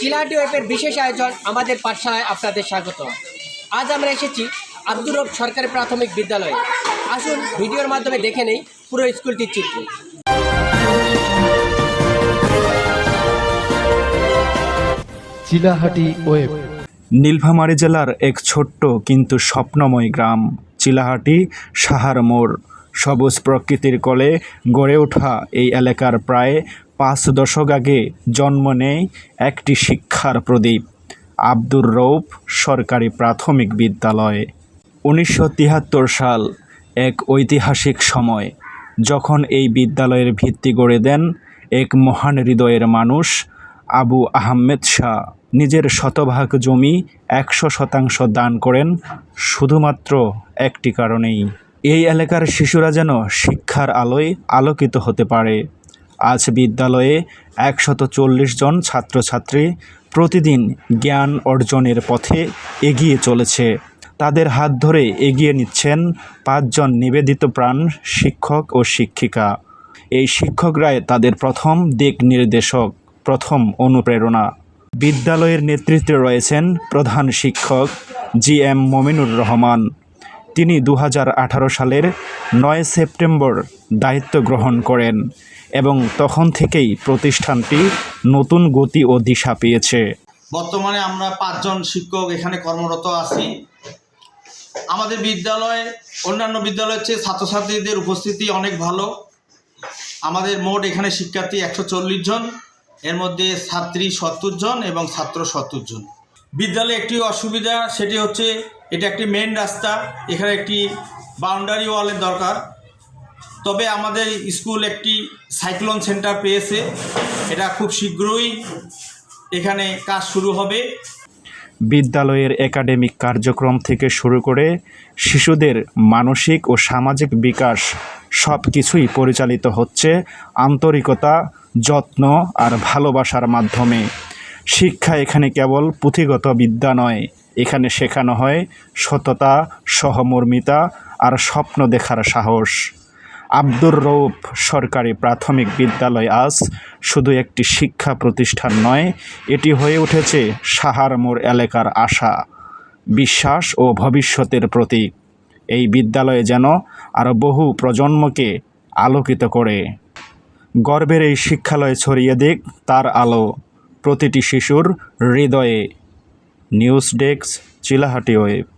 চিলাহাটি ওয়েবের বিশেষ আয়োজন আমাদের পাঠশালায় আপনাদের স্বাগত। আজ আমরা এসেছি আব্দুর রব সরকারি প্রাথমিক বিদ্যালয়ে। আসুন ভিডিওর মাধ্যমে দেখে নেই পুরো স্কুলটির চিত্র। চিলাহাটি ওয়েব। নীলফামারী জেলার এক ছোট্ট কিন্তু স্বপ্নময় গ্রাম চিলাহাটি সাহার মোড়। সবুজ প্রকৃতির কোলে গড়ে ওঠা এই এলাকার প্রায় পাঁচ দশক আগে জন্ম নেয় একটি শিক্ষার প্রদীপ, আব্দুর রৌফ সরকারি প্রাথমিক বিদ্যালয়। উনিশশো সাল, এক ঐতিহাসিক সময়। যখন এই বিদ্যালয়ের ভিত্তি গড়ে দেন, এক মহান হৃদয়ের মানুষ, আবু আহমেদ শাহ। নিজের শতভাগ জমি একশো শতাংশ দান করেন শুধুমাত্র একটি কারণেই। এই এলাকার শিশুরা যেন শিক্ষার আলোয় আলোকিত হতে পারে। আজ বিদ্যালয়ে একশত চল্লিশ জন ছাত্রছাত্রী প্রতিদিন জ্ঞান অর্জনের পথে এগিয়ে চলেছে। তাদের হাত ধরে এগিয়ে নিচ্ছেন পাঁচজন নিবেদিত প্রাণ শিক্ষক ও শিক্ষিকা। এই শিক্ষকরাই তাদের প্রথম দিক নির্দেশক, প্রথম অনুপ্রেরণা। বিদ্যালয়ের নেতৃত্বে রয়েছেন প্রধান শিক্ষক জি এম মমিনুর রহমান। তিনি দু হাজার আঠারো সালের নয় সেপ্টেম্বর দায়িত্ব গ্রহণ করেন এবং তখন থেকেই প্রতিষ্ঠানটি নতুন গতি ও দিশা পেয়েছে। বর্তমানে আমরা পাঁচজন শিক্ষক এখানে কর্মরত আছি। আমাদের বিদ্যালয়ে, অন্যান্য বিদ্যালয়ের চেয়ে ছাত্রছাত্রীদের উপস্থিতি অনেক ভালো। আমাদের মোট এখানে শিক্ষার্থী একশো চল্লিশ জন, এর মধ্যে ছাত্রী সত্তর জন এবং ছাত্র সত্তর জন। বিদ্যালয়ে একটি অসুবিধা, সেটি হচ্ছে এটা একটি মেন রাস্তা, এখানে একটি বাউন্ডারি ওয়ালের দরকার। তবে আমাদের স্কুল একটি সাইক্লোন সেন্টার পেয়েছে, এটা খুব শীঘ্রই এখানে কাজ শুরু হবে। বিদ্যালয়ের একাডেমিক কার্যক্রম থেকে শুরু করে শিশুদের মানসিক ও সামাজিক বিকাশ সব কিছুই পরিচালিত হচ্ছে আন্তরিকতা, যত্ন আর ভালোবাসার মাধ্যমে। শিক্ষা এখানে কেবল পুঁথিগত বিদ্যা নয়, এখানে শেখানো হয় সততা, সহমর্মিতা আর স্বপ্ন দেখার সাহস। আব্দুর রৌফ সরকারি প্রাথমিক বিদ্যালয় আজ শুধু একটি শিক্ষা প্রতিষ্ঠান নয়, এটি হয়ে উঠেছে সাহারমোড় এলাকার আশা, বিশ্বাস ও ভবিষ্যতের প্রতীক। এই বিদ্যালয়ে যেন আরও বহু প্রজন্মকে আলোকিত করে। গর্বের এই শিক্ষালয় ছড়িয়ে দিক তার আলো। প্রতিটি শিশুর হৃদয়ে নিউজ ডেস্ক চিলাহাটি ওয়েব।